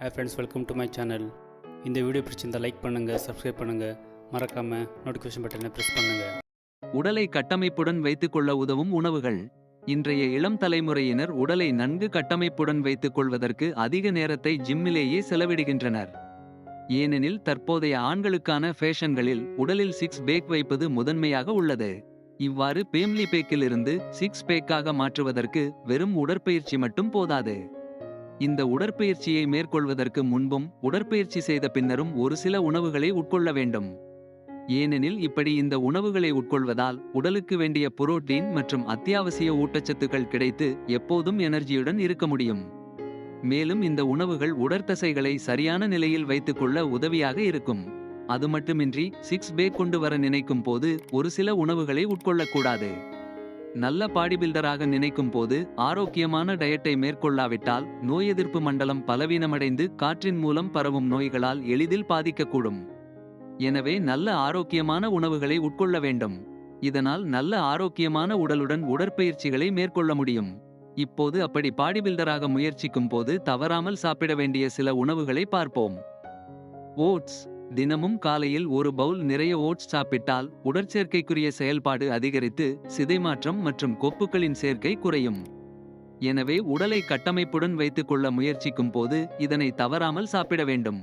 Hey friends welcome to my channel இந்த video பிடிச்சிருந்தால் like பண்ணுங்கள் சப்ஸ்கிரைப் பண்ணுங்கள் மறக்காமல் நோட்டிஃபிகேஷன் பட்டனை ப்ரெஸ் பண்ணுங்கள் உடலை கட்டமைப்புடன் வைத்துக்கொள்ள உதவும் உணவுகள். இன்றைய இளம் தலைமுறையினர் உடலை நன்கு கட்டமைப்புடன் வைத்துக் கொள்வதற்கு அதிக நேரத்தை ஜிம்மிலேயே செலவிடுகின்றனர். ஏனெனில் தற்போதைய ஆண்களுக்கான ஃபேஷன்களில் உடலில் சிக்ஸ் பேக் வைப்பது முதன்மையாக உள்ளது. இவ்வாறு பேம்லி பேக்கிலிருந்து சிக்ஸ் பேக்காக மாற்றுவதற்கு வெறும் உடற்பயிற்சி மட்டும் போதாது. இந்த உடற்பயிற்சியை மேற்கொள்வதற்கு முன்பும் உடற்பயிற்சி செய்த பின்னரும் ஒரு சில உணவுகளை உட்கொள்ள வேண்டும். ஏனெனில் இப்படி இந்த உணவுகளை உட்கொள்வதால் உடலுக்கு வேண்டிய புரோட்டீன் மற்றும் அத்தியாவசிய ஊட்டச்சத்துக்கள் கிடைத்து எப்போதும் எனர்ஜியுடன் இருக்க முடியும். மேலும் இந்த உணவுகள் உடற்தசைகளை சரியான நிலையில் வைத்துக்கொள்ள உதவியாக இருக்கும். அது மட்டுமின்றி சிக்ஸ் பேக் கொண்டு வர நினைக்கும் போது ஒரு சில உணவுகளை உட்கொள்ளக்கூடாது. நல்ல பாடி பில்டராக நினைக்கும் போது ஆரோக்கியமான டயட்டை மேற்கொள்ளாவிட்டால் நோய் எதிர்ப்பு மண்டலம் பலவீனமடைந்து காற்றின் மூலம் பரவும் நோய்களால் எளிதில் பாதிக்கக்கூடும். எனவே நல்ல ஆரோக்கியமான உணவுகளை உட்கொள்ள வேண்டும். இதனால் நல்ல ஆரோக்கியமான உடலுடன் உடற்பயிற்சிகளை மேற்கொள்ள முடியும். இப்போது அப்படி பாடி பில்டராக முயற்சிக்கும் போது தவறாமல் சாப்பிட வேண்டிய சில உணவுகளை பார்ப்போம். ஓட்ஸ் தினமும் காலையில் ஒரு பவுல் நிறைய ஓட்ஸ் சாப்பிட்டால் உடற்சேர்க்கைக்குரிய செயல்பாடு அதிகரித்து சிதைமாற்றம் மற்றும் கொப்புக்களின் சேர்க்கை குறையும். எனவே உடலை கட்டமைப்புடன் வைத்துக்கொள்ள முயற்சிக்கும் போது இதனை தவறாமல் சாப்பிட வேண்டும்.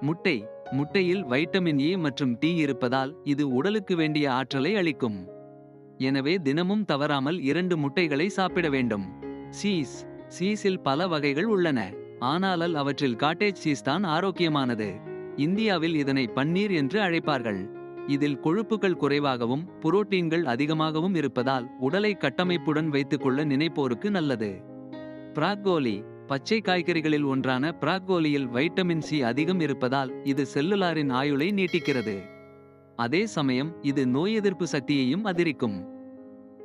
முட்டை முட்டையில் வைட்டமின் ஏ மற்றும் டி இருப்பதால் இது உடலுக்கு வேண்டிய ஆற்றலை அளிக்கும். எனவே தினமும் தவறாமல் இரண்டு முட்டைகளை சாப்பிட வேண்டும். சீஸ் சீஸில் பல வகைகள் உள்ளன. ஆனாலல் அவற்றில் காட்டேஜ் சீஸ் தான் ஆரோக்கியமானது. இந்தியாவில் இதனை பன்னீர் என்று அழைப்பார்கள். இதில் கொழுப்புகள் குறைவாகவும் புரோட்டீன்கள் அதிகமாகவும் இருப்பதால் உடலை கட்டமைப்புடன் வைத்துக்கொள்ள நினைப்போருக்கு நல்லது. பிராக்கோலி பச்சை காய்கறிகளில் ஒன்றான பிராக்கோலியில் வைட்டமின் சி அதிகம் இருப்பதால் இது செல்லுலாரின் ஆயுளை நீட்டிக்கிறது. அதே சமயம் இது நோய் எதிர்ப்பு சக்தியையும் அதிரிக்கும்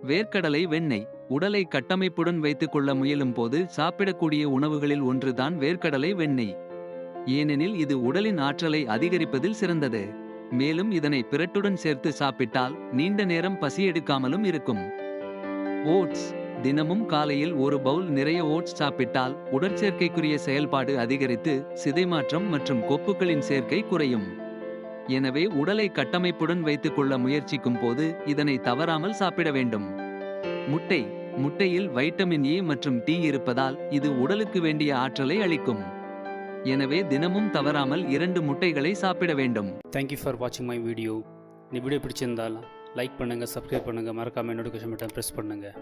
வேர்க்கடலை வெண்ணெய் உடலை கட்டமைப்புடன் வைத்துக்கொள்ள முயலும் போது சாப்பிடக்கூடிய உணவுகளில் ஒன்றுதான் வேர்க்கடலை வெண்ணெய். ஏனெனில் இது உடலின் ஆற்றலை அதிகரிப்பதில் சிறந்தது. மேலும் இதனை பிரட்டுடன் சேர்த்து சாப்பிட்டால் நீண்ட நேரம் பசியெடுக்காமலும் இருக்கும். ஓட்ஸ். தினமும் காலையில் ஒரு பவுல் நிறைய ஓட்ஸ் சாப்பிட்டால் உடற்சேர்க்கைக்குரிய செயல்பாடு அதிகரித்து சிதைமாற்றம் மற்றும் கொப்புகளின் சேர்க்கை குறையும். எனவே உடலை கட்டமைப்புடன் வைத்துக்கொள்ள முயற்சிக்கும் போது இதனை தவறாமல் சாப்பிட வேண்டும். முட்டை. முட்டையில் வைட்டமின் ஏ மற்றும் டி இருப்பதால் இது உடலுக்கு வேண்டிய ஆற்றலை அளிக்கும். எனவே தினமும் தவறாமல் இரண்டு முட்டைகளை சாப்பிட வேண்டும். தேங்க்யூ ஃபார் வாட்சிங் மை வீடியோ இந்த வீடியோ பிடிச்சிருந்தால் லைக் பண்ணுங்கள் சப்ஸ்கிரைப் பண்ணுங்கள் மறக்காமல் நோட்டிஃபிகேஷன் பட்டன் ப்ரெஸ் பண்ணுங்கள்